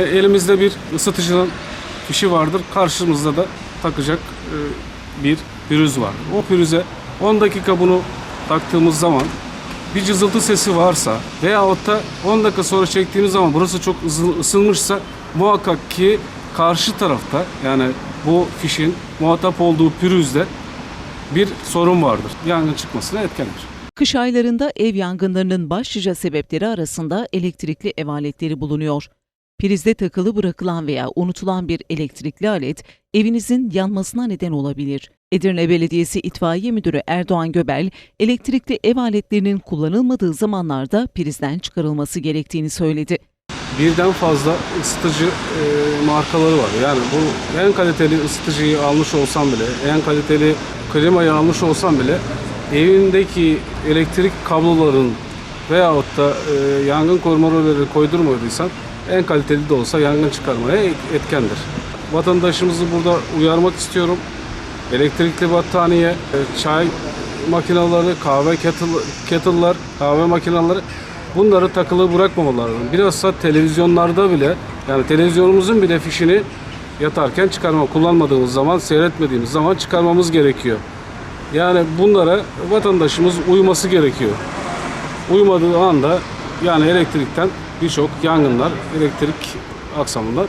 Elimizde bir ısıtıcının fişi vardır. Karşımızda da takacak e, bir pürüz var. O pürüze 10 dakika bunu taktığımız zaman bir cızıltı sesi varsa veyahut da 10 dakika sonra çektiğimiz zaman burası çok ısınmışsa muhakkak ki karşı tarafta yani bu fişin muhatap olduğu pürüzde bir sorun vardır. Yangın çıkmasına etkendir. Kış aylarında ev yangınlarının başlıca sebepleri arasında elektrikli ev aletleri bulunuyor. Prizde takılı bırakılan veya unutulan bir elektrikli alet evinizin yanmasına neden olabilir. Edirne Belediyesi İtfaiye Müdürü Erdoğan Göbel, elektrikli ev aletlerinin kullanılmadığı zamanlarda prizden çıkarılması gerektiğini söyledi. birden fazla ısıtıcı e, markaları var. Yani bu en kaliteli ısıtıcıyı almış olsam bile, en kaliteli klimayı almış olsam bile evindeki elektrik kabloların veyahut da e, yangın koruma rölleri koydurmadıysan en kaliteli de olsa yangın çıkarmaya et- etkendir. Vatandaşımızı burada uyarmak istiyorum. Elektrikli battaniye, e, çay makineleri, kahve kettle, kettle'lar, kahve makineleri bunları takılı bırakmamaları. Bilhassa televizyonlarda bile yani televizyonumuzun bile fişini yatarken çıkarma, kullanmadığımız zaman, seyretmediğimiz zaman çıkarmamız gerekiyor. Yani bunlara vatandaşımız uyması gerekiyor. Uymadığı anda yani elektrikten birçok yangınlar, elektrik aksamından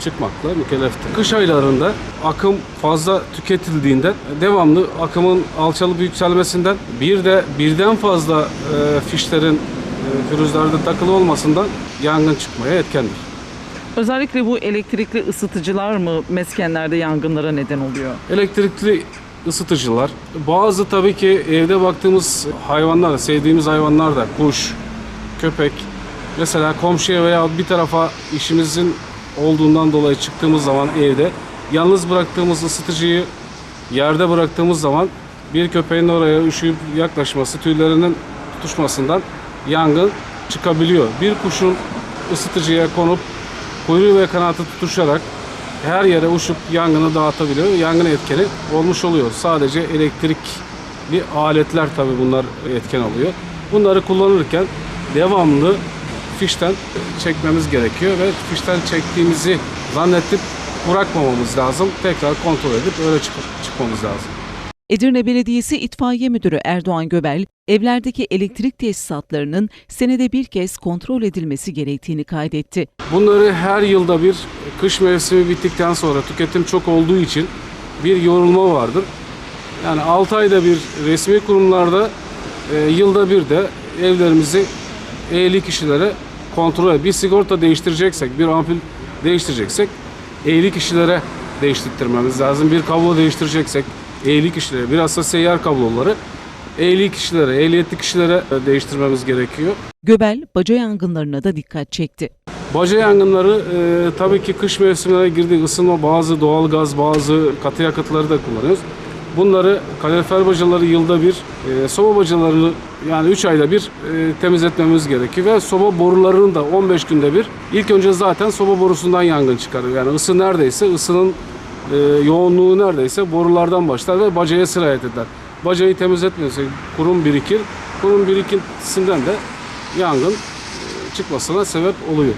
çıkmakla mükelleftir. Kış aylarında akım fazla tüketildiğinden devamlı akımın alçalıp yükselmesinden bir de birden fazla e, fişlerin e, pürüzlerde takılı olmasından yangın çıkmaya etkendir. Özellikle bu elektrikli ısıtıcılar mı meskenlerde yangınlara neden oluyor? Elektrikli ısıtıcılar. Bazı tabii ki evde baktığımız hayvanlar, sevdiğimiz hayvanlar da kuş, köpek. Mesela komşuya veya bir tarafa işimizin olduğundan dolayı çıktığımız zaman evde yalnız bıraktığımız ısıtıcıyı yerde bıraktığımız zaman bir köpeğin oraya üşüyüp yaklaşması, tüylerinin tutuşmasından yangın çıkabiliyor. Bir kuşun ısıtıcıya konup kuyruğu ve kanatı tutuşarak her yere uçup yangını dağıtabiliyor. Yangın etkeni olmuş oluyor. Sadece elektrikli aletler tabii bunlar etken oluyor. Bunları kullanırken devamlı fişten çekmemiz gerekiyor ve fişten çektiğimizi zannedip bırakmamamız lazım. Tekrar kontrol edip öyle çıkıp çıkmamız lazım. Edirne Belediyesi İtfaiye Müdürü Erdoğan Göbel, evlerdeki elektrik tesisatlarının senede bir kez kontrol edilmesi gerektiğini kaydetti. Bunları her yılda bir kış mevsimi bittikten sonra tüketim çok olduğu için bir yorulma vardır. Yani 6 ayda bir resmi kurumlarda e, yılda bir de evlerimizi ehli kişilere kontrol et. Bir sigorta değiştireceksek, bir ampul değiştireceksek ehli kişilere değiştirmemiz lazım. Bir kablo değiştireceksek ehli kişilere, bilhassa seyyar kabloları ehli kişilere, ehliyetli kişilere değiştirmemiz gerekiyor. Göbel, baca yangınlarına da dikkat çekti. Baca yangınları e, tabii ki kış mevsimine girdi. ısınma bazı doğal gaz, bazı katı yakıtları da kullanıyoruz. Bunları kalorifer bacaları yılda bir, e, soba bacalarını yani 3 ayda bir e, temizletmemiz gerekiyor. Ve soba borularını da 15 günde bir. İlk önce zaten soba borusundan yangın çıkarıyor. Yani ısı neredeyse, ısının e, yoğunluğu neredeyse borulardan başlar ve bacaya sirayet eder. Bacayı temizletmiyorsak kurum birikir. Kurum birikintisinden de yangın e, çıkmasına sebep oluyor.